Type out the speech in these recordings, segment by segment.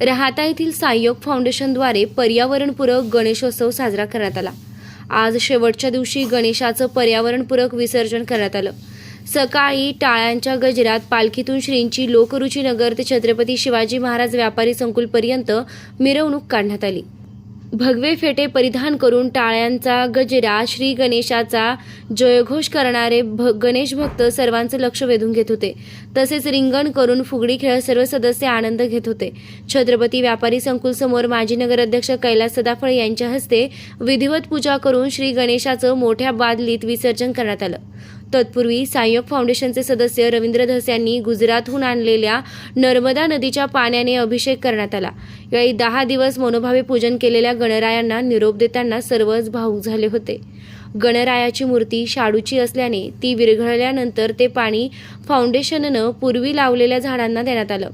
राहता येथील साईयोग फाउंडेशनद्वारे पर्यावरणपूरक गणेशोत्सव साजरा करण्यात आला. आज शेवटच्या दिवशी गणेशाचं पर्यावरणपूरक विसर्जन करण्यात आलं. सकाळी टाळ्यांच्या गजरात पालखीतून श्रींची लोकरुची नगर ते छत्रपती शिवाजी महाराज व्यापारी संकुलपर्यंत मिरवणूक काढण्यात आली. भगवे फेटे परिधान करून टाळ्यांचा गजरा श्री गणेशाचा जयघोष करणारे भ गणेश भक्त सर्वांचं लक्ष वेधून घेत होते. तसेच रिंगण करून फुगडी खेळ सर्व सदस्य आनंद घेत होते. छत्रपती व्यापारी संकुल समोर माजी नगराध्यक्ष कैलास सदाफळ यांच्या हस्ते विधिवत पूजा करून श्री गणेशाचं मोठ्या बादलीत विसर्जन करण्यात आलं. तत्पूर्वी सायक फाउंडेशनचे सदस्य रवींद्र धस यांनी गुजरातहून आणलेल्या नर्मदा नदीच्या पाण्याने अभिषेक करण्यात आला. यावेळी दहा दिवस मनोभावे पूजन केलेल्या गणरायांना निरोप देताना सर्वच भाऊक झाले होते. गणरायाची मूर्ती शाडूची असल्याने ती विरघळल्यानंतर ते पाणी फाउंडेशननं पूर्वी लावलेल्या झाडांना देण्यात आलं.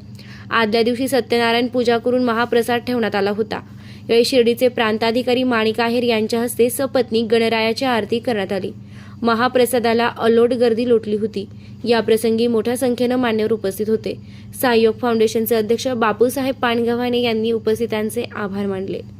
आदल्या दिवशी सत्यनारायण पूजा करून महाप्रसाद ठेवण्यात आला होता. यावेळी शिर्डीचे प्रांताधिकारी माणिक आहेर यांच्या हस्ते सपत्नी गणरायाची आरती करण्यात आली. महाप्रसादाला अलोट गर्दी लोटली होती. या प्रसंगी मोठ्या संख्येनं मान्यवर उपस्थित होते. सायोग फाउंडेशनचे अध्यक्ष बापूसाहेब पाणगव्हाणे यांनी उपस्थितांचे आभार मानले.